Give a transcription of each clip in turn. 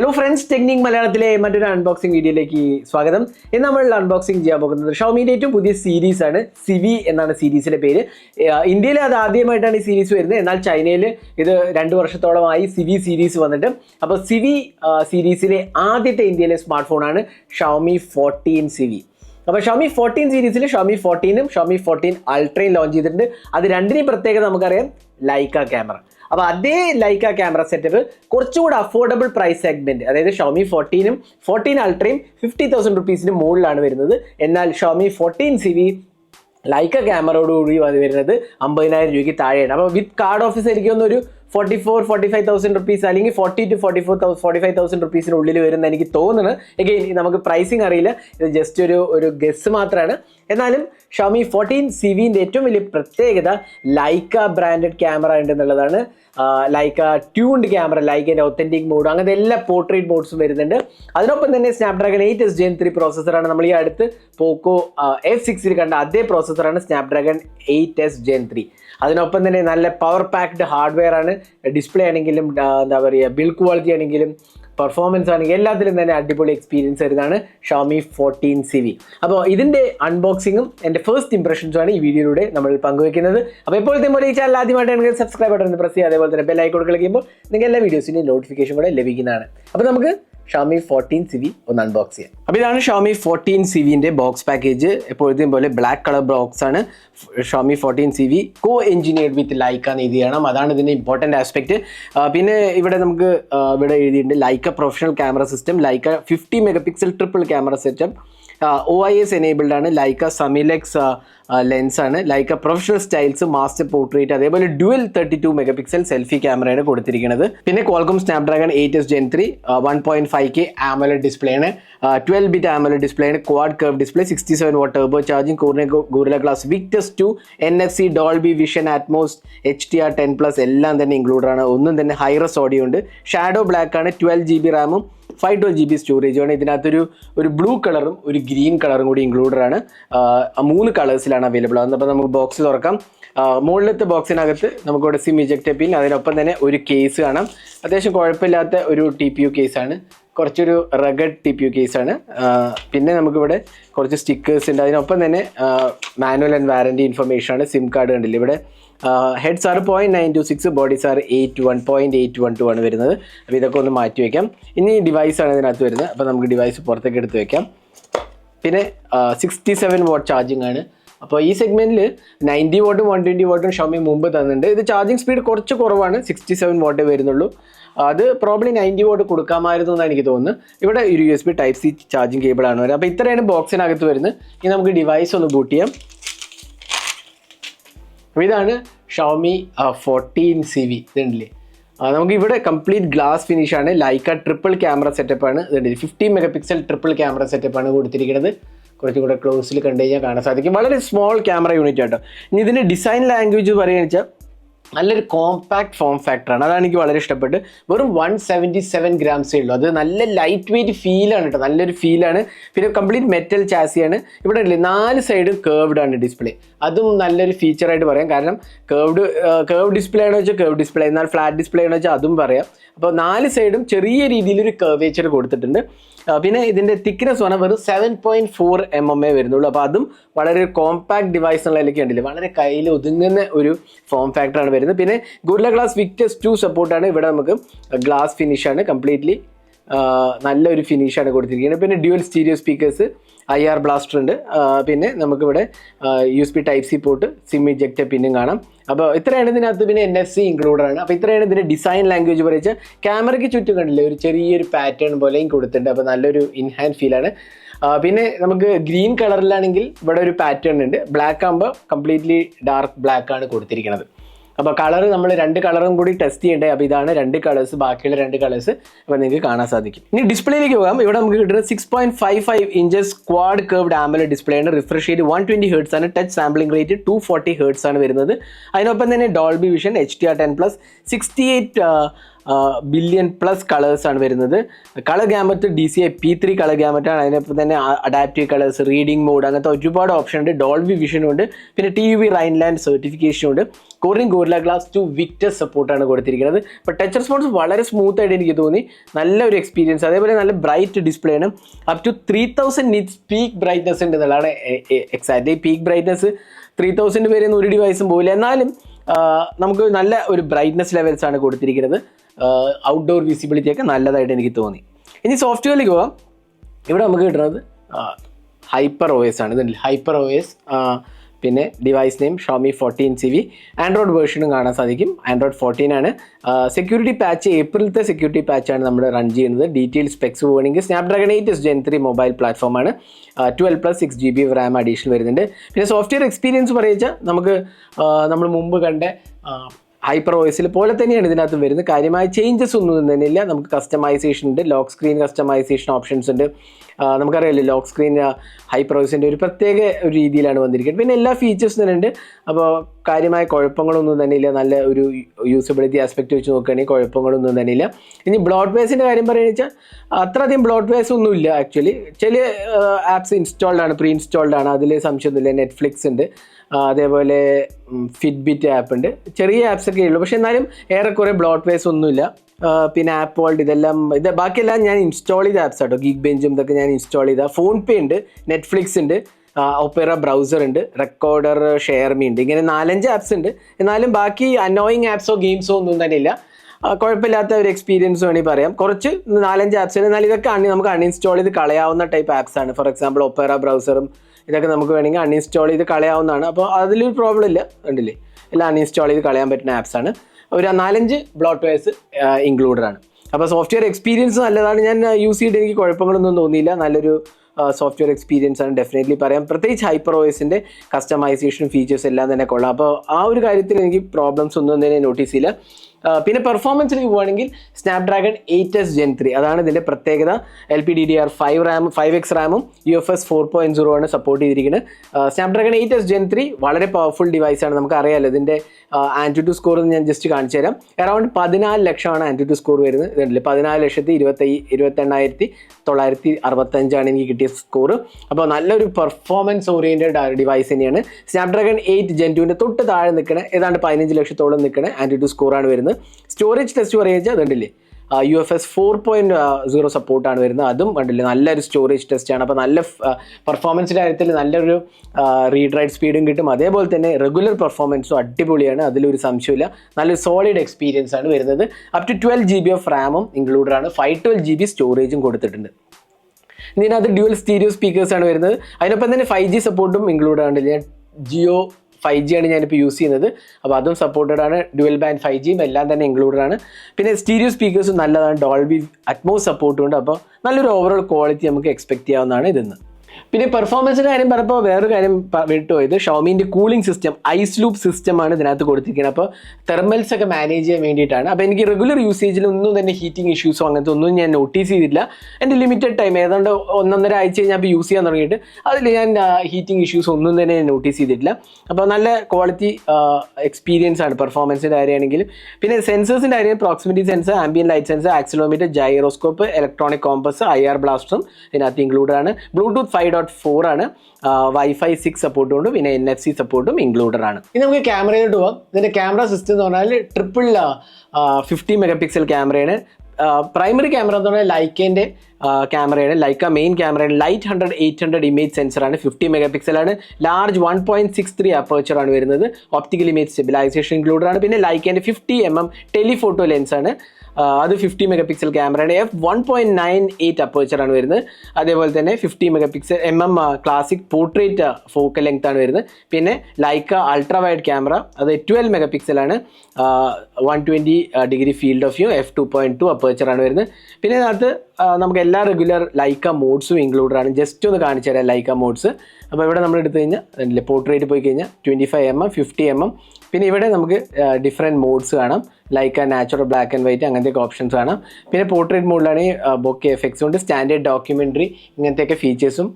Hello friends technique മലയാളത്തിലെ മറ്റൊരു unboxing വീഡിയോയിലേക്ക് സ്വാഗതം. ഇന്ന് നമ്മൾ അൺബോക്സിംഗ് ചെയ്യാൻ പോകുന്നത് ഷോമിന്റെ ഏറ്റവും പുതിയ സീരീസ് ആണ് സിവി എന്നാണ് സീരീസിന്റെ പേര്. ഇന്ത്യയിൽ അത് ആദ്യമായിട്ടാണ് ഈ സീരീസ് വരുന്നത്. എന്നാൽ ചൈനയിൽ ഇത് രണ്ട് വർഷത്തോളമായി സിവി സീരീസ് വന്നിട്ട്. അപ്പോൾ സിവി സീരീസിലെ ആദ്യത്തെ ഇന്ത്യയിലെ സ്മാർട്ട് ഫോണാണ് ഷോമി ഫോർട്ടീൻ സിവി അപ്പോൾ ഷോമി ഫോർട്ടീൻ സീരീസിൽ ഷോമി ഫോർട്ടീനും ഷോമി ഫോർട്ടീൻ അൾട്രയും ലോഞ്ച് ചെയ്തിട്ടുണ്ട്. അത് രണ്ടിനെയും പ്രത്യേകത നമുക്കറിയാം ലൈക്ക ക്യാമറ അപ്പോൾ അതേ ലൈക്ക ക്യാമറ സെറ്റപ്പ് കുറച്ചുകൂടി അഫോർഡബിൾ പ്രൈസ് സെഗ്മെന്റ് അതായത് ഷോമി ഫോർട്ടീനും ഫോർട്ടീൻ അൾട്രയും ഫിഫ്റ്റി തൗസൻഡ് റുപ്പീസിന് മുകളിലാണ് വരുന്നത്. എന്നാൽ Xiaomi fourteen C V Leica ക്യാമറയോടുകൂടി വരുന്നത് അമ്പതിനായിരം രൂപയ്ക്ക് താഴെയാണ്. അപ്പോൾ വിത്ത് കാർഡ് ഓഫീസ് എനിക്ക് തോന്നുന്നു ഒരു forty four forty five thousand rupees അല്ലെങ്കിൽ forty two forty four forty five thousand റുപ്പീസിന് ഉള്ളിൽ വരുന്ന എനിക്ക് തോന്നുന്നു എഗെയിൻ നമുക്ക് പ്രൈസിങ് അറിയില്ല. ഇത് ജസ്റ്റ് ഒരു ഒരു ഗസ് മാത്രമാണ് എന്നാലും ഷോമി ഫോർട്ടീൻ സി വിന്റെ ഏറ്റവും വലിയ പ്രത്യേകത ലൈക്ക ബ്രാൻഡഡ് ക്യാമറ ഉണ്ട് എന്നുള്ളതാണ്. ലൈക്ക ട്യൂൺഡ് ക്യാമറ ലൈക്കിന്റെ ഒത്തന്റിക് മോഡ് അങ്ങനത്തെ എല്ലാ പോർട്രേറ്റ് മോഡ്സും വരുന്നുണ്ട്. അതിനൊപ്പം തന്നെ Snapdragon eight S gen three പ്രോസസ്സറാണ് നമ്മൾ ഈ അടുത്ത് പോക്കോ എഫ് സിക്സിൽ കണ്ട അതേ പ്രോസസ്സറാണ് Snapdragon eight S gen three അതിനൊപ്പം തന്നെ നല്ല പവർ പാക്ഡ് ഹാർഡ്വെയർ ആണ്. ഡിസ്പ്ലേ ആണെങ്കിലും എന്താ പറയുക ബിൽഡ് ക്വാളിറ്റി ആണെങ്കിലും പെർഫോമൻസ് ആണെങ്കിൽ എല്ലാത്തിലും തന്നെ അടിപൊളി എക്സ്പീരിയൻസ് വരുന്നതാണ് ഷോമി ഫോർട്ടീൻ സി വി അപ്പോൾ ഇതിന്റെ അൺബോക്സിങ്ങും എന്റെ ഫസ്റ്റ് ഇംപ്രഷൻസും ആണ് ഈ വീഡിയോയിലൂടെ നമ്മൾ പങ്കുവയ്ക്കുന്നത്. അപ്പോൾ എപ്പോഴത്തെ പോലെ ഈ ചാനൽ ആദ്യമായിട്ടാണെങ്കിൽ സബ്സ്ക്രൈബ് ബട്ടൺ പ്രസ് ചെയ്യുക. അതേപോലെ തന്നെ ബെൽ ഐക്കോൺ ക്ലിക്ക് ചെയ്യുമ്പോൾ നിങ്ങൾക്ക് എല്ലാ വീഡിയോസിന്റെ നോട്ടിഫിക്കേഷൻ കൂടെ ലഭിക്കുന്നതാണ്. അപ്പോൾ നമുക്ക് ഷോമി ഫോർട്ടീൻ സി വി ഒന്ന് അൺബോക്സ് ചെയ്യാം. അപ്പോൾ ഇതാണ് ഷോമി ഫോർട്ടീൻ സി വിന്റെ ബോക്സ് പാക്കേജ് എപ്പോഴത്തെയും പോലെ ബ്ലാക്ക് കളർ ബോക്സ് ആണ്. Xiaomi fourteen Civi co engineered with Leica എന്ന് എഴുതി ചെയ്യണം അതാണ് ഇതിന്റെ ഇമ്പോർട്ടന്റ് ആസ്പെക്ട് പിന്നെ ഇവിടെ നമുക്ക് ഇവിടെ എഴുതിയിട്ടുണ്ട് Leica professional camera system Leica fifty mega pixel triple camera setup O I S enabled ആണ്. ലൈക്ക സമിലെക്സ് ലെൻസ് ആണ്. Leica professional styles master portrait അതേപോലെ dual thirty two mega pixel selfie ക്യാമറയാണ് കൊടുത്തിരിക്കുന്നത്. പിന്നെ Qualcomm Snapdragon eight S gen three one point five K AMOLED display ആണ്. Twelve bit AMOLED display ആണ്. Quad curve display sixty seven watt turbo charging Corning Gorilla glass Victus two N F C Dolby vision Atmos H D R ten plus എല്ലാം തന്നെ include ആണ്. ഒന്നും തന്നെ hi res audio ഉണ്ട്. Shadow black ആണ് twelve G B റാമും five twelve G B സ്റ്റോറേജും ആണ്. ഇതിനകത്തൊരു ഒരു ബ്ലൂ കളറും ഒരു ഗ്രീൻ കളറും കൂടി ഇൻക്ലൂഡഡ് ആണ്. മൂന്ന് കളേഴ്സിലാണ് അവൈലബിൾ ആകുന്നത് അപ്പോൾ നമുക്ക് ബോക്സ് തുറക്കാം. മുകളിലത്തെ ബോക്സിനകത്ത് നമുക്കിവിടെ സിം ഇജക്റ്റ് പിൻ അതിനൊപ്പം തന്നെ ഒരു കേസ് കാണാം. അത്യാവശ്യം കുഴപ്പമില്ലാത്ത ഒരു ടി പി യു കേസാണ് കുറച്ചൊരു റഗഡ് ടി പി യു കേസാണ് പിന്നെ നമുക്കിവിടെ കുറച്ച് സ്റ്റിക്കേഴ്സ് ഉണ്ട്. അതിനൊപ്പം തന്നെ മാനുവൽ ആൻഡ് വാറന്റി ഇൻഫർമേഷൻ ആണ്. സിം കാർഡ് കണ്ടില്ല? ഇവിടെ ഹെഡ്സ് ആറ് point nine two six bodies ആറ് eight one point eight one two ആണ് വരുന്നത്. അപ്പോൾ ഇതൊക്കെ ഒന്ന് മാറ്റി വയ്ക്കാം ഇനി ഡിവൈസ് ആണ് ഇതിനകത്ത് വരുന്നത്. അപ്പോൾ നമുക്ക് ഡിവൈസ് പുറത്തേക്ക് എടുത്ത് വയ്ക്കാം പിന്നെ സിക്സ്റ്റി സെവൻ വോട്ട് ചാർജിങ് ആണ്. അപ്പോൾ ഈ സെഗ്മെന്റിൽ നയന്റി വോട്ടും വൺ ട്വന്റി വോട്ടും ഷോമി മുമ്പ് തന്നിട്ടുണ്ട്. ഇത് ചാർജിങ് സ്പീഡ് കുറച്ച് കുറവാണ്. സിക്സ്റ്റി സെവൻ വോട്ടേ വരുന്നുള്ളൂ. അത് പ്രോബ്ലി നയന്റി വോട്ട് കൊടുക്കാമായിരുന്നു എന്നാണ് എനിക്ക് തോന്നുന്നത് ഇവിടെ ഒരു U S B type C charging കേബിളാണ് വരുന്നത്. അപ്പോൾ ഇത്രയാണ് ബോക്സിനകത്ത് വരുന്നത്. ഇനി നമുക്ക് ഡിവൈസ് ഒന്ന് ബൂട്ട് ചെയ്യാം. അപ്പോൾ ഇതാണ് ഷോമി ഫോർട്ടീൻ സി വി ഇതുണ്ടല്ലേ? നമുക്ക് ഇവിടെ കംപ്ലീറ്റ് ഗ്ലാസ് ഫിനിഷ് ആണ്. ലൈക്ക ട്രിപ്പിൾ ക്യാമറ സെറ്റപ്പ് ആണ്. ഇതുണ്ട് fifty mega pixel triple camera setup ആണ് കൊടുത്തിരിക്കുന്നത്. കുറച്ചും കൂടെ ക്ലോസിൽ കണ്ടു കഴിഞ്ഞാൽ കാണാൻ സാധിക്കും. വളരെ സ്മോൾ ക്യാമറ യൂണിറ്റ് ആട്ടോ. ഇനി ഇതിന്റെ ഡിസൈൻ ലാംഗ്വേജ് പറയുകയെന്ന് വെച്ചാൽ നല്ലൊരു കോമ്പാക്ട് ഫോം ഫാക്ടറാണ് അതാണ് എനിക്ക് വളരെ ഇഷ്ടപ്പെട്ട് വെറും വൺ സെവന്റി സെവൻ ഗ്രാംസേ ഉള്ളൂ. അത് നല്ല ലൈറ്റ് വെയിറ്റ് ഫീലാണ് കേട്ടോ നല്ലൊരു ഫീലാണ് പിന്നെ കംപ്ലീറ്റ് മെറ്റൽ ചാസിയാണ് ഇവിടെ ഇല്ലേ നാല് സൈഡും കേർവ്ഡ് ആണ് ഡിസ്പ്ലേ അതും നല്ലൊരു ഫീച്ചറായിട്ട് പറയാം. കാരണം കേർവ്ഡ് കേർവ് ഡിസ്പ്ലേ ആണെന്ന് വെച്ചാൽ കേർവ് ഡിസ്പ്ലേ എന്നാൽ ഫ്ലാറ്റ് ഡിസ്പ്ലേ ആണെന്ന് വെച്ചാൽ അതും പറയാം. അപ്പോൾ നാല് സൈഡും ചെറിയ രീതിയിലൊരു കർവേച്ചർ കൊടുത്തിട്ടുണ്ട്. പിന്നെ ഇതിന്റെ തിക്നെസ് പറഞ്ഞാൽ വെറും seven point four M M A വരുന്നുള്ളൂ. അപ്പോൾ അതും വളരെ കോമ്പാക്ട് ഡിവൈസ് എന്നുള്ള കണ്ടില്ലേ? വളരെ കയ്യിൽ ഒതുങ്ങുന്ന ഒരു ഫോം ഫാക്ടറാണ് വരുന്നത്. പിന്നെ ഗുർല ഗ്ലാസ് വിക്ടസ് ടു സപ്പോർട്ടാണ് ഇവിടെ നമുക്ക് ഗ്ലാസ് ഫിനിഷാണ് കംപ്ലീറ്റ്ലി നല്ലൊരു ഫിനിഷാണ് കൊടുത്തിരിക്കുന്നത്. പിന്നെ dual stereo speakers I R blaster ഉണ്ട്. പിന്നെ നമുക്കിവിടെ U S B type C port sim eject പിന്നും കാണാം. അപ്പോൾ ഇത്രയാണ് ഇതിനകത്ത് പിന്നെ എൻ എഫ് സി ഇൻക്ലൂഡഡ് ആണ്. അപ്പോൾ ഇത്രയാണ് ഇതിന്റെ ഡിസൈൻ ലാംഗ്വേജ് പറയുക ക്യാമറയ്ക്ക് ചുറ്റും കണ്ടില്ലേ ഒരു ചെറിയൊരു പാറ്റേൺ പോലെയും കൊടുത്തിട്ടുണ്ട്. അപ്പോൾ നല്ലൊരു ഇൻഹാൻഡ് ഫീലാണ് പിന്നെ നമുക്ക് ഗ്രീൻ കളറിലാണെങ്കിൽ ഇവിടെ ഒരു പാറ്റേൺ ഉണ്ട്. ബ്ലാക്ക് ആകുമ്പോൾ കംപ്ലീറ്റ്ലി ഡാർക്ക് ബ്ലാക്ക് ആണ് കൊടുത്തിരിക്കുന്നത്. അപ്പോൾ കളർ നമ്മൾ രണ്ട് കളറും കൂടി ടെസ്റ്റ് ചെയ്യണ്ടേ? അപ്പോൾ ഇതാണ് രണ്ട് കളേഴ്സ് ബാക്കിയുള്ള രണ്ട് കളേഴ്സ് അപ്പോൾ നിങ്ങൾക്ക് കാണാൻ സാധിക്കും. ഇനി ഡിസ്പ്ലേയിലേക്ക് പോകാം. ഇവിടെ നമുക്ക് കിട്ടുന്നത് six point five five inches quad curved ഡാമിലെ ഡിസ്പ്ലേ ആണ്. റിഫ്രഷ് ചെയ്ത് വൺ ട്വന്റി ഹേർട്സ് ആണ്. Touch sampling rate two forty hertz ആണ് വരുന്നത്. അതിനൊപ്പം തന്നെ Dolby vision H D R ten plus sixty eight billion plus കളേഴ്സാണ് വരുന്നത്. Colour gamut D C I P three colour ഗ്യാമറ്റാണ് അതിനൊപ്പം തന്നെ അഡാപ്റ്റീവ് കളേഴ്സ് റീഡിംഗ് മോഡ് അങ്ങനത്തെ ഒരുപാട് ഓപ്ഷൻ ഉണ്ട്. ഡോൾബി വിഷനും ഉണ്ട്. പിന്നെ ടി വി റൈൻലാൻഡ് സർട്ടിഫിക്കേഷനും ഉണ്ട്. Corning Gorilla glass two Victus സപ്പോർട്ടാണ് കൊടുത്തിരിക്കുന്നത്. അപ്പോൾ ടച്ച് റെസ്പോൺസ് വളരെ സ്മൂത്ത് ആയിട്ട് എനിക്ക് തോന്നി. നല്ലൊരു എക്സ്പീരിയൻസ് അതേപോലെ നല്ല ബ്രൈറ്റ് ഡിസ്പ്ലേ ആണ്. Up to three thousand nits peak brightness ഉണ്ട് എന്നുള്ളതാണ് exact peak brightness three thousand പേര് ഒരു ഡിവൈസും പോകില്ല എന്നാലും നമുക്ക് നല്ല ഒരു ബ്രൈറ്റ്നസ് ലെവൽസ് ആണ് കൊടുത്തിരിക്കുന്നത്. ഔട്ട്ഡോർ വിസിബിലിറ്റി ഒക്കെ നല്ലതായിട്ട് എനിക്ക് തോന്നി. ഇനി സോഫ്റ്റ്വെയറിലേക്ക് പോവാം. ഇവിടെ നമുക്ക് കിട്ടുന്നത് ഹൈപ്പർ ഒ എസ് ആണ്. ഇതുണ്ട് ഹൈപ്പർ ഒ എസ് പിന്നെ device name Xiaomi fourteen Civi Android വേർഷനും കാണാൻ സാധിക്കും. ആൻഡ്രോയിഡ് ഫോർട്ടീൻ ആണ്. സെക്യൂരിറ്റി പാച്ച് ഏപ്രിലത്തെ സെക്യൂരിറ്റി പാച്ചാണ് നമ്മൾ റൺ ചെയ്യുന്നത്. ഡീറ്റെയിൽ സ്പെക്സ് പോകണമെങ്കിൽ Snapdragon eight gen three mobile പ്ലാറ്റ്ഫോമാണ് twelve plus six G B RAM additional വരുന്നുണ്ട്. പിന്നെ സോഫ്റ്റ്വെയർ എക്സ്പീരിയൻസ് പറയുക നമുക്ക് നമ്മൾ മുമ്പ് കണ്ട ഹൈപ്പർ വോയിസിൽ പോലെ തന്നെയാണ് ഇതിനകത്ത് വരുന്നത്. കാര്യമായ ചേഞ്ചസ് ഒന്നും തന്നെ ഇല്ല നമുക്ക് കസ്റ്റമൈസേഷൻ ഉണ്ട് ലോക്ക് സ്ക്രീൻ കസ്റ്റമൈസേഷൻ ഓപ്ഷൻസ് ഉണ്ട്. നമുക്കറിയാമല്ലോ ലോക്ക് സ്ക്രീൻ ഹൈപ്പർ ഓയിസിന്റെ ഒരു പ്രത്യേക ഒരു രീതിയിലാണ് വന്നിരിക്കുന്നത്. പിന്നെ എല്ലാ ഫീച്ചേഴ്സും തന്നെ ഉണ്ട്. അപ്പോൾ കാര്യമായ കുഴപ്പങ്ങളൊന്നും തന്നെ ഇല്ല നല്ല ഒരു യൂസബിലിറ്റി ആസ്പെക്റ്റ് വെച്ച് നോക്കുകയാണെങ്കിൽ കുഴപ്പങ്ങളൊന്നും തന്നെ ഇല്ല ഇനി ബ്ലോഡ് വേസിന്റെ കാര്യം പറയുന്നത് വെച്ചാൽ അത്രയധികം ബ്ലോഡ് വേസ് ഒന്നും ഇല്ല ആക്ച്വലി ചില ആപ്സ് ഇൻസ്റ്റാൾഡ് ആണ് പ്രീ ഇൻസ്റ്റാൾഡ് ആണ്. അതിൽ സംശയമൊന്നുമില്ല. നെറ്റ്ഫ്ലിക്സ് ഉണ്ട്. അതേപോലെ ഫിറ്റ്ബിറ്റ് ആപ്പ് ഉണ്ട് ചെറിയ ആപ്സ് ഒക്കെ ഉള്ളൂ. പക്ഷെ എന്നാലും ഏറെക്കുറെ ബ്ലോട്ട് വേസ് ഒന്നുമില്ല പിന്നെ ആപ്പ് വേൾഡ് ഇതെല്ലാം ഇത് ബാക്കിയെല്ലാം ഞാൻ ഇൻസ്റ്റാൾ ചെയ്ത ആപ്സ് ആട്ടോ. ഗീക്ക് ബെഞ്ചും ഇതൊക്കെ ഞാൻ ഇൻസ്റ്റാൾ ചെയ്ത. ഫോൺ പേ ഉണ്ട് നെറ്റ്ഫ്ലിക്സ് ഉണ്ട് ഒപ്പേറ ബ്രൗസർ ഉണ്ട് റെക്കോർഡർ ഷെയർ മീ ഉണ്ട്. ഇങ്ങനെ നാലഞ്ച് ആപ്സ് ഉണ്ട്. എന്നാലും ബാക്കി അനോയിങ് ആപ്സോ ഗെയിംസോ ഒന്നും തന്നെ ഇല്ല. കുഴപ്പമില്ലാത്ത ഒരു എക്സ്പീരിയൻസ് വേണമെങ്കിൽ പറയാം. കുറച്ച് നാലഞ്ച് ആപ്സ് ഉണ്ട്. എന്നാൽ ഇതൊക്കെ നമുക്ക് അൺഇൻസ്റ്റാൾ ചെയ്ത് കളയാവുന്ന ടൈപ്പ് ആപ്സ് ആണ്. ഫോർ എക്സാമ്പിൾ ഒപ്പേറ ബ്രൗസറും ഇതൊക്കെ നമുക്ക് വേണമെങ്കിൽ അൺഇൻസ്റ്റാൾ ചെയ്ത് കളയാവുന്നതാണ്. അപ്പോൾ അതിലൊരു പ്രോബ്ലം ഇല്ല. ഉണ്ടല്ലേ എല്ലാം അൺഇൻസ്റ്റാൾ ചെയ്ത് കളയാൻ പറ്റുന്ന ആപ്സാണ് ഒരു നാലഞ്ച് ബ്ലോട്ട് വെയർസ് ഇൻക്ലൂഡഡ് ആണ്. അപ്പോൾ സോഫ്റ്റ്വെയർ എക്സ്പീരിയൻസ് നല്ലതാണ്. ഞാൻ യൂസ് ചെയ്തിട്ട് എനിക്ക് കുഴപ്പങ്ങളൊന്നും തോന്നിയില്ല. നല്ലൊരു സോഫ്റ്റ്വെയർ എക്സ്പീരിയൻസ് ആണ് ഡെഫിനറ്റ്ലി പറയാം. പ്രത്യേകിച്ച് ഹൈപ്പർ ഓയസിന്റെ കസ്റ്റമൈസേഷൻ ഫീച്ചേഴ്സ് എല്ലാം തന്നെ കൊള്ളാം. അപ്പോൾ ആ ഒരു കാര്യത്തിൽ എനിക്ക് പ്രോബ്ലംസ് ഒന്നും തന്നെ നോട്ടീസ് ചെയ്യില്ല പിന്നെ പെർഫോമൻസിലേക്ക് പോവുകയാണെങ്കിൽ Snapdragon eight S gen three അതാണ് ഇതിന്റെ പ്രത്യേകത. L P D D R five RAM five X റാമും U F S four point zero ആണ് സപ്പോർട്ട് ചെയ്തിരിക്കുന്നത്. Snapdragon eight S gen three വളരെ പവർഫുൾ ഡിവൈസ് ആണ്. നമുക്ക് അറിയാമല്ലോ ഇതിന്റെ ആന്റിറ്റ്യൂഡ് സ്കോർ ഞാൻ ജസ്റ്റ് കാണിച്ചു തരാം. അറൗണ്ട് പതിനാല് ലക്ഷമാണ് ആന്റിറ്റ്യൂഡ് സ്കോർ വരുന്നത്. ഇതുണ്ടല്ലേ പതിനാല് ലക്ഷത്തി ഇരുപത്തി ഇരുപത്തെണ്ണായിരത്തി തൊള്ളായിരത്തി അറുപത്തഞ്ചാണ് എനിക്ക് കിട്ടിയ സ്കോർ അപ്പോൾ നല്ലൊരു പെർഫോമൻസ് ഓറിയന്റഡ് ഡിവൈസ് തന്നെയാണ്. സ്നാപ്ഡ്രാഗൺ എയ്റ്റ് ജെൻ ടുവിന്റെ തൊട്ട് താഴെ നിൽക്കണ ഏതാണ്ട് പതിനഞ്ച് ലക്ഷത്തോളം നിൽക്കണ ആന്റിറ്റ്യൂഡ് സ്കോറാണ് വരുന്നത്. സ്റ്റോറേജ് ടെസ്റ്റ് പറയുക കണ്ടില്ലേ? U F S four point zero സപ്പോർട്ടാണ് വരുന്നത്. അതും കണ്ടില്ലേ നല്ലൊരു സ്റ്റോറേജ് ടെസ്റ്റ് ആണ്. അപ്പോൾ നല്ല പെർഫോമൻസിന്റെ കാര്യത്തിൽ നല്ലൊരു റീഡ് റൈഡ് സ്പീഡും കിട്ടും. അതേപോലെ തന്നെ റെഗുലർ പെർഫോമൻസും അടിപൊളിയാണ്. അതിലൊരു സംശയമില്ല നല്ലൊരു സോളിഡ് എക്സ്പീരിയൻസ് ആണ് വരുന്നത്. Up to twelve G B of റാമും ഇൻക്ലൂഡഡ് ആണ്. ഫൈവ് ട്വൽവ് ജി ബി സ്റ്റോറേജും കൊടുത്തിട്ടുണ്ട്. ഇതിനകത്ത് ഡ്യുവൽ സ്റ്റീരിയോ സ്പീക്കേഴ്സ് ആണ് വരുന്നത്. അതിനൊപ്പം തന്നെ ഫൈവ് ജി സപ്പോർട്ടും ഇൻക്ലൂഡ് ആണ്. ജിയോ ഫൈവ് ജി ആണ് ഞാനിപ്പോൾ യൂസ് ചെയ്യുന്നത്. അപ്പോൾ അതും സപ്പോർട്ടഡ് ആണ്. ഡുവൽ ബാൻഡ് ഫൈവ് ജിയും എല്ലാം തന്നെ ഇൻക്ലൂഡഡ് ആണ്. പിന്നെ സ്റ്റീരിയോ സ്പീക്കേഴ്സും നല്ലതാണ്. ഡോൾബി അറ്റ്മോസ് സപ്പോർട്ടും ഉണ്ട്. അപ്പോൾ നല്ലൊരു ഓവറോൾ ക്വാളിറ്റി നമുക്ക് എക്സ്പെക്ട് ചെയ്യാവുന്നതാണ് ഇതിന്ന്. പിന്നെ പെർഫോമൻസിന്റെ കാര്യം പറഞ്ഞപ്പോൾ വേറൊരു കാര്യം വിട്ടുപോയത് ഷോമിന്റെ cooling system ice loop system ആണ് ഇതിനകത്ത് കൊടുത്തിരിക്കുന്നത് അപ്പോൾ തെർമൽസ് ഒക്കെ മാനേജ് ചെയ്യാൻ വേണ്ടിയിട്ടാണ്. അപ്പോൾ എനിക്ക് റെഗുലർ യൂസേജിൽ ഒന്നും തന്നെ ഹീറ്റിംഗ് ഇഷ്യൂസോ അങ്ങനത്തെ ഒന്നും ഞാൻ നോട്ടീസ് ചെയ്തില്ല. എന്റെ ലിമിറ്റഡ് ടൈം ഏതാണ്ട് ഒന്നൊന്നര ആഴ്ച കഴിഞ്ഞാൽ യൂസ് ചെയ്യാൻ തുടങ്ങിയിട്ട് അതിൽ ഞാൻ ഹീറ്റിംഗ് ഇഷ്യൂസ് ഒന്നും തന്നെ നോട്ടീസ് ചെയ്തിട്ടില്ല. അപ്പോൾ നല്ല ക്വാളിറ്റി എക്സ്പീരിയൻസ് ആണ് പെർഫോമൻസിന്റെ കാര്യമാണെങ്കിലും. പിന്നെ സെൻസേഴ്സിന്റെ കാര്യം proximity sensor ambient light sensor accelerometer gyroscope electronic compass I R ബ്ലാസ്റ്ററും ഇതിനകത്ത് ഇൻക്ലൂഡ് ആണ്. ബ്ലൂടൂത്ത് ഫൈവ് ഡോട്ട് ഫോർ ആണ്. വൈഫൈ സിക്സ് സപ്പോർട്ടും ഉണ്ട് പിന്നെ എൻ എഫ് സി സപ്പോർട്ടും ഇൻക്ലൂഡഡ് ആണ്. ഇനി നമുക്ക് ക്യാമറയിലോട്ട് പോകാം ഇതിന്റെ ക്യാമറ സിസ്റ്റം എന്ന് പറഞ്ഞാൽ ട്രിപ്പിൾ ഫിഫ്റ്റി മെഗാ പിക്സൽ ക്യാമറയാണ് പ്രൈമറി ക്യാമറ എന്ന് പറഞ്ഞാൽ ലൈക്കേന്റെ ക്യാമറയാണ് ലൈക്ക മെയിൻ ക്യാമറയാണ് light hundred eight hundred image സെൻസറാണ് fifty mega പിക്സലാണ് large one point six three അപ്പേച്ചറാണ് വരുന്നത്. ഓപ്റ്റിക്കൽ ഇമേജ് സ്റ്റെബിലൈസേഷൻ ഇൻക്ലൂഡഡ് ആണ്. പിന്നെ ലൈക്കേന്റെ ഫിഫ്റ്റി എം എം ടെലിഫോട്ടോ ലെൻസാണ് അത് ഫിഫ്റ്റി മെഗാ പിക്സൽ ക്യാമറയാണ് F one point nine eight അപ്പേച്ചറാണ് വരുന്നത്. അതേപോലെ തന്നെ fifty mega pixel M M classic portrait focal length ആണ് വരുന്നത്. പിന്നെ ലൈക്ക അൾട്രാ വൈഡ് ക്യാമറ അത് twelve mega പിക്സലാണ് one twenty degree field of view F two point two അപ്പേച്ചറാണ് വരുന്നത്. പിന്നെ അതിനകത്ത് നമുക്ക് എല്ലാ റെഗുലർ ലൈക്ക മോഡ്സും ഇൻക്ലൂഡഡ് ആണ്. ജസ്റ്റ് ഒന്ന് കാണിച്ചു തരാം ലൈക്ക മോഡ്സ് അപ്പോൾ ഇവിടെ നമ്മൾ എടുത്തു കഴിഞ്ഞാൽ പോർട്രേറ്റ് പോയി കഴിഞ്ഞാൽ twenty five M M fifty M M പിന്നെ ഇവിടെ നമുക്ക് ഡിഫറെന്റ് മോഡ്സ് കാണാം. Like natural black and white അങ്ങനത്തെയൊക്കെ ഓപ്ഷൻസ് കാണാം. പിന്നെ പോർട്രേറ്റ് മോഡിലാണെങ്കിൽ ബൊക്കെ എഫക്ട്സ് ഉണ്ട്. സ്റ്റാൻഡേർഡ് ഡോക്യുമെന്ററി ഇങ്ങനത്തെയൊക്കെ ഫീച്ചേഴ്സും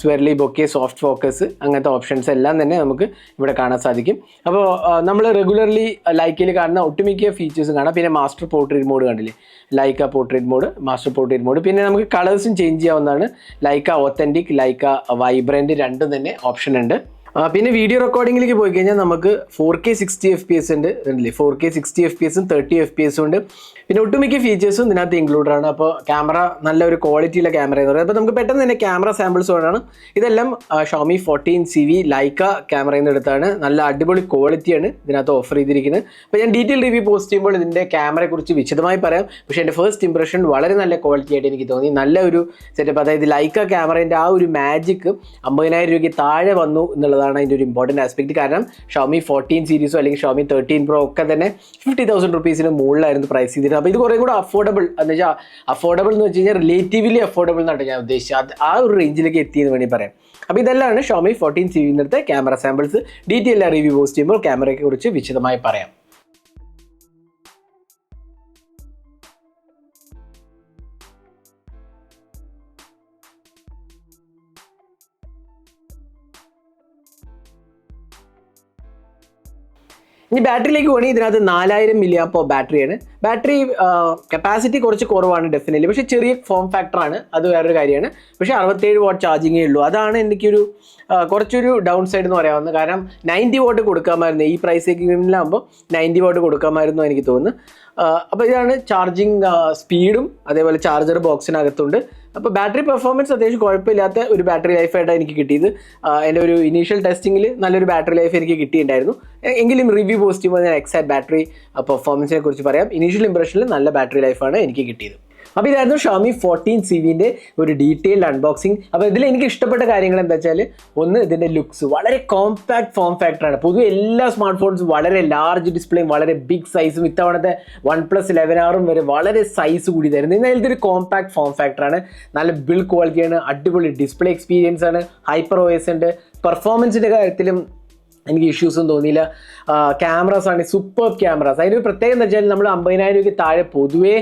സ്വെർലി ബൊക്കെ സോഫ്റ്റ് ഫോക്കസ് അങ്ങനത്തെ ഓപ്ഷൻസ് എല്ലാം തന്നെ നമുക്ക് ഇവിടെ കാണാൻ സാധിക്കും. അപ്പോൾ നമ്മൾ റെഗുലർലി ലൈക്കിൽ കാണുന്ന ഒട്ടുമിക്ക ഫീച്ചേഴ്സും കാണാം. പിന്നെ മാസ്റ്റർ പോർട്രേറ്റ് മോഡ് കണ്ടില്ലേ? Leica portrait mode master portrait mode പിന്നെ നമുക്ക് കളേഴ്സും ചേഞ്ച് ചെയ്യാവുന്നതാണ്. ലൈക്ക ഒത്തന്റിക് ലൈക്ക വൈബ്രന്റ് രണ്ടും തന്നെ ഓപ്ഷൻ ഉണ്ട്. പിന്നെ വീഡിയോ റെക്കോർഡിങ്ങിലേക്ക് പോയി കഴിഞ്ഞാൽ നമുക്ക് four K sixty F P S ഉണ്ട്. ഉണ്ടല്ലേ four K sixty F P എസും തേർട്ടി എഫ് പി എസും ഉണ്ട്. പിന്നെ ഒട്ടുമിക്ക ഫീച്ചേഴ്സും ഇതിനകത്ത് ഇൻക്ലൂഡഡ് ആണ്. അപ്പോൾ ക്യാമറ നല്ല ഒരു ക്വാളിറ്റിയുള്ള ക്യാമറ എന്ന് പറയുന്നത് അപ്പോൾ നമുക്ക് പെട്ടെന്ന് തന്നെ ക്യാമറ സാമ്പിൾസ് വേണം ഇതെല്ലാം Xiaomi fourteen C V Leica ക്യാമറയിൽ നിന്ന് നല്ല അടിപൊളി ക്വാളിറ്റിയാണ് ഇതിനകത്ത് ഓഫർ ചെയ്തിരിക്കുന്നത്. അപ്പോൾ ഞാൻ ഡീറ്റെയിൽ റിവ്യൂ പോസ്റ്റ് ചെയ്യുമ്പോൾ ഇതിന്റെ ക്യാമറയെക്കുറിച്ച് വിശദമായി പറയാം. പക്ഷേ എന്റെ ഫസ്റ്റ് ഇംപ്രഷൻ വളരെ നല്ല ക്വാളിറ്റി ആയിട്ട് എനിക്ക് തോന്നി. നല്ല ഒരു സെറ്റപ്പ് അതായത് ലൈക്ക ക്യാമറേന്റെ ആ ഒരു മാജിക്ക് അമ്പതിനായിരം രൂപയ്ക്ക് താഴെ വന്നു എന്നുള്ളതാണ് അതിന്റെ ഒരു ഇമ്പോർട്ടന്റ് ആസ്പെക്ട് കാരണം ഷോമി ഫോർട്ടീൻ സീരീസോ അല്ലെങ്കിൽ ഷോമി തേർട്ടീൻ പ്രോ ഒക്കെ തന്നെ ഫിഫ്റ്റി തൗസൻഡ് റുപ്പീസിന് മുകളിലായിരുന്നു പ്രൈസ് ചെയ്തിരുന്നത്. അപ്പോൾ ഇത് കുറേ കൂടെ അഫോർഡബിൾ എന്ന് വെച്ചാൽ അഫോർഡബിൾ എന്ന് വെച്ച് കഴിഞ്ഞാൽ റിലേറ്റീവ്ലി അഫോർഡബിൾ എന്നാണ് ഞാൻ ഉദ്ദേശിച്ചത്. ആ ഒരു റേഞ്ചിലേക്ക് എത്തിയെന്ന് വേണമെങ്കിൽ പറയാം. അപ്പോൾ ഇതെല്ലാമാണ് ഷോമി ഫോർട്ടീൻ സി വിന്നത്തെ camera samples detail review post ചെയ്യുമ്പോൾ ക്യാമറയെക്കുറിച്ച് വിശദമായി പറയാം. ഇനി ബാറ്ററിയിലേക്ക് പോകണമെങ്കിൽ ഇതിനകത്ത് നാലായിരം മില്ലി ആപ്പോ ബാറ്ററിയാണ്. ബാറ്ററി കപ്പാസിറ്റി കുറച്ച് കുറവാണ് ഡെഫിനറ്റ്ലി പക്ഷേ ചെറിയ ഫോം ഫാക്ടറാണ് അത് വേറൊരു കാര്യമാണ്. പക്ഷേ അറുപത്തേഴ് വാട്ട് ചാർജിങ്ങേ ഉള്ളൂ. അതാണ് എനിക്കൊരു കുറച്ചൊരു ഡൗൺ സൈഡ് എന്ന് പറയാവുന്നത് കാരണം നയന്റി വാട്ട് കൊടുക്കാമായിരുന്നു. ഈ പ്രൈസ് സെഗ്മെന്റിലാകുമ്പോൾ നയന്റി വാട്ട് കൊടുക്കാമായിരുന്നു എനിക്ക് തോന്നുന്നു. അപ്പോൾ ഇതാണ് ചാർജിങ് സ്പീഡും അതേപോലെ ചാർജർ ബോക്സിനകത്തുണ്ട് അപ്പോൾ ബാറ്ററി പെർഫോമൻസ് അത്യാവശ്യം കുഴപ്പമില്ലാത്ത ഒരു ബാറ്ററി ലൈഫായിട്ടാണ് എനിക്ക് കിട്ടിയത്. എന്റെ ഒരു ഇനീഷ്യൽ ടെസ്റ്റിങ്ങിൽ നല്ലൊരു ബാറ്ററി ലൈഫ് എനിക്ക് കിട്ടിയിട്ടുണ്ടായിരുന്നു. എങ്കിലും റിവ്യൂ പോസ്റ്റ് ചെയ്യുമ്പോൾ ഞാൻ എക്സാക്ട് ബാറ്ററി പെർഫോമൻസിനെ കുറിച്ച് പറയാം. ഇനീഷ്യൽ ഇംപ്രഷനിൽ നല്ല ബാറ്ററി ലൈഫാണ് എനിക്ക് കിട്ടിയത്. അപ്പോൾ ഇതായിരുന്നു ഷാമി ഫോർട്ടീൻ സി വിന്റെ ഒരു ഡീറ്റെയിൽഡ് അൺബോക്സിങ് അപ്പോൾ ഇതിൽ എനിക്ക് ഇഷ്ടപ്പെട്ട കാര്യങ്ങൾ എന്താ വെച്ചാൽ ഒന്ന് ഇതിന്റെ ലുക്സ് വളരെ കോമ്പാക്ട് ഫോം ഫാക്ടറാണ് പൊതുവെ എല്ലാ സ്മാർട്ട് ഫോൺസും വളരെ ലാർജ് ഡിസ്പ്ലേയും വളരെ ബിഗ് സൈസും ഇത്തവണത്തെ വൺ പ്ലസ് ലെവൻ ആറും വരെ വളരെ സൈസ് കൂടി തരുന്നത് എന്നാൽ ഇതൊരു കോമ്പാക്ട് ഫോം ഫാക്ടറാണ് നല്ല ബിൽഡ് ക്വാളിറ്റിയാണ് അടിപൊളി ഡിസ്പ്ലേ എക്സ്പീരിയൻസ് ആണ് ഹൈപ്പർ ഓയസ് ഉണ്ട്. പെർഫോമൻസിന്റെ കാര്യത്തിലും എനിക്ക് ഇഷ്യൂസും തോന്നിയില്ല. ക്യാമറാസ് ആണ് സൂപ്പർ ക്യാമറാസ് അതിന്റെ ഒരു എന്ന് വെച്ചാൽ നമ്മൾ അമ്പതിനായിരം രൂപയ്ക്ക് താഴെ പൊതുവേ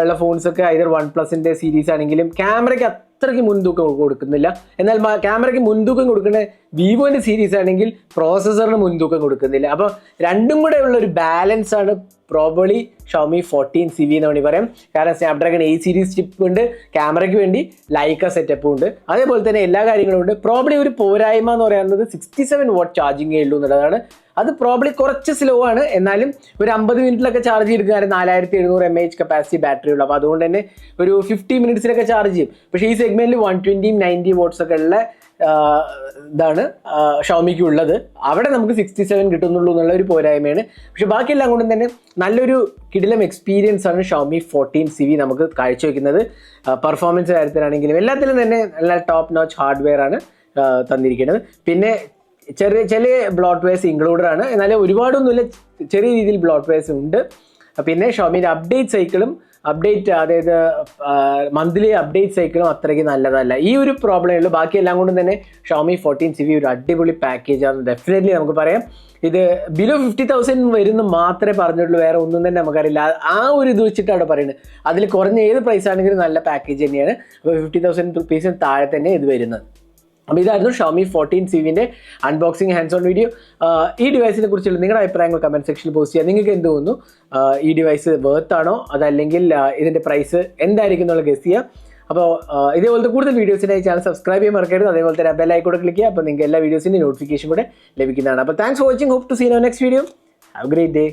ഉള്ള ഫോൺസൊക്കെ ഐതർ വൺ പ്ലസിന്റെ സീരീസ് ആണെങ്കിലും ക്യാമറയ്ക്ക് അത്രയ്ക്ക് മുൻതൂക്കം കൊടുക്കുന്നില്ല. എന്നാൽ ക്യാമറയ്ക്ക് മുൻതൂക്കം കൊടുക്കുന്ന വിവോന്റെ സീരീസ് ആണെങ്കിൽ പ്രോസസ്സറിന് മുൻതൂക്കം കൊടുക്കുന്നില്ല. അപ്പോൾ രണ്ടും കൂടെ ഉള്ള ഒരു ബാലൻസ് ആണ് probably Xiaomi fourteen C V എന്ന് വേണമെങ്കിൽ പറയാം. കാരണം സ്നാപ്ഡ്രാഗൺ എയ്റ്റ് സീരീസ് ചിപ്പ് ഉണ്ട് ക്യാമറയ്ക്ക് വേണ്ടി ലൈക്ക സെറ്റപ്പും ഉണ്ട്. അതേപോലെ തന്നെ എല്ലാ കാര്യങ്ങളും ഉണ്ട്. പ്രോബ്ലി ഒരു പോരായ്മ എന്ന് പറയുന്നത് സിക്സ്റ്റി സെവൻ വാട്ട് ചാർജിങ്ങേ ഉള്ളൂ എന്നുള്ളതാണ് അത് പ്രോബ്ലി കുറച്ച് സ്ലോ ആണ്. എന്നാലും ഒരു അമ്പത് മിനിറ്റിലൊക്കെ ചാർജ് ചെയ്തെടുക്കാൻ നാലായിരത്തി എഴുന്നൂറ് എം എച്ച് കപ്പാസിറ്റി ബാറ്ററി ഉള്ളൂ. അപ്പോൾ അതുകൊണ്ട് തന്നെ ഒരു ഫിഫ്റ്റി മിനിറ്റ്സിലൊക്കെ ചാർജ് ചെയ്യും. പക്ഷേ ഈ സെഗ്മെന്റിൽ വൺ ട്വന്റിയും നയന്റി വോട്ട്സ് ഒക്കെ ഉള്ള ഇതാണ് ഷോമിക്ക് ഉള്ളത്. അവിടെ നമുക്ക് സിക്സ്റ്റി സെവൻ കിട്ടുന്നുള്ളൂ എന്നുള്ള ഒരു പോരായ്മയാണ്. പക്ഷേ ബാക്കിയെല്ലാം കൊണ്ടും തന്നെ നല്ലൊരു കിടിലം എക്സ്പീരിയൻസ് ആണ് ഷോമി ഫോർട്ടീൻ സി വി നമുക്ക് കാഴ്ചവെക്കുന്നത്. പെർഫോമൻസ് കാര്യത്തിലാണെങ്കിലും എല്ലാത്തിലും തന്നെ നല്ല ടോപ്പ് നോച്ച് ഹാർഡ്വെയർ ആണ് തന്നിരിക്കുന്നത്. പിന്നെ ചെറിയ ചെറിയ ബ്ലോട്ട് വെയർസ് ഇൻക്ലൂഡഡ് ആണ്. എന്നാലും ഒരുപാടൊന്നുമില്ല. ചെറിയ രീതിയിൽ ബ്ലോട്ട് വെയർസ് ഉണ്ട്. പിന്നെ ഷോമിന്റെ അപ്ഡേറ്റ് സൈക്കിളും അപ്ഡേറ്റ് അതായത് മന്ത്ലി അപ്ഡേറ്റ് സൈക്കിളും അത്രയ്ക്ക് നല്ലതല്ല. ഈ ഒരു പ്രോബ്ലമേ ഉള്ളൂ. ബാക്കി എല്ലാം കൊണ്ടും തന്നെ ഷോമി ഫോർട്ടീൻ സി വി ഒരു അടിപൊളി പാക്കേജ് ആണ്. ഡെഫിനറ്റ്ലി നമുക്ക് പറയാം. ഇത് ബിലോ ഫിഫ്റ്റി തൗസൻഡ് വരുന്ന മാത്രമേ പറഞ്ഞിട്ടുള്ളൂ. വേറെ ഒന്നും തന്നെ നമുക്കറിയില്ല. ആ ഒരു ഇത് വെച്ചിട്ടാണ് പറയുന്നത്. അതിൽ കുറഞ്ഞ ഏത് പ്രൈസ് ആണെങ്കിലും നല്ല പാക്കേജ് തന്നെയാണ്. അപ്പോൾ ഫിഫ്റ്റി തൗസൻഡ് റുപ്പീസിന് താഴെ തന്നെ ഇത് വരുന്നത്. അപ്പോൾ ഇതായിരുന്നു ഷോമി ഫോർട്ടീൻ സിവിന്റെ അൺബോക്സിംഗ് ഹാൻഡ്സ് ഓൺ വീഡിയോ ഈ ഡിവൈസിനെ കുറിച്ചുള്ള നിങ്ങളുടെ അഭിപ്രായങ്ങൾ കമന്റ് സെക്ഷനിൽ പോസ്റ്റ് ചെയ്യുക നിങ്ങൾക്ക് എന്ത് തോന്നുന്നു? ഈ ഡിവൈസ് വേർത്ത് ആണോ? അതല്ലെങ്കിൽ ഇതിന്റെ പ്രൈസ് എന്തായിരിക്കും എന്നുള്ള ഗസ് ചെയ്യുക അപ്പോൾ ഇതേപോലത്തെ കൂടുതൽ വീഡിയോസിനായി ചാനൽ സബ്സ്ക്രൈബ് ചെയ്യാൻ മറക്കരുത്. അതേപോലെ തന്നെ ബെൽ കൂടെ ക്ലിക്ക് ചെയ്യുക. അപ്പോൾ നിങ്ങൾക്ക് എല്ലാ വീഡിയോസിന്റെ നോട്ടിഫിക്കേഷൻ കൂടെ ലഭിക്കുന്നതാണ്. അപ്പോൾ thanks for watching hope to see no next video have great day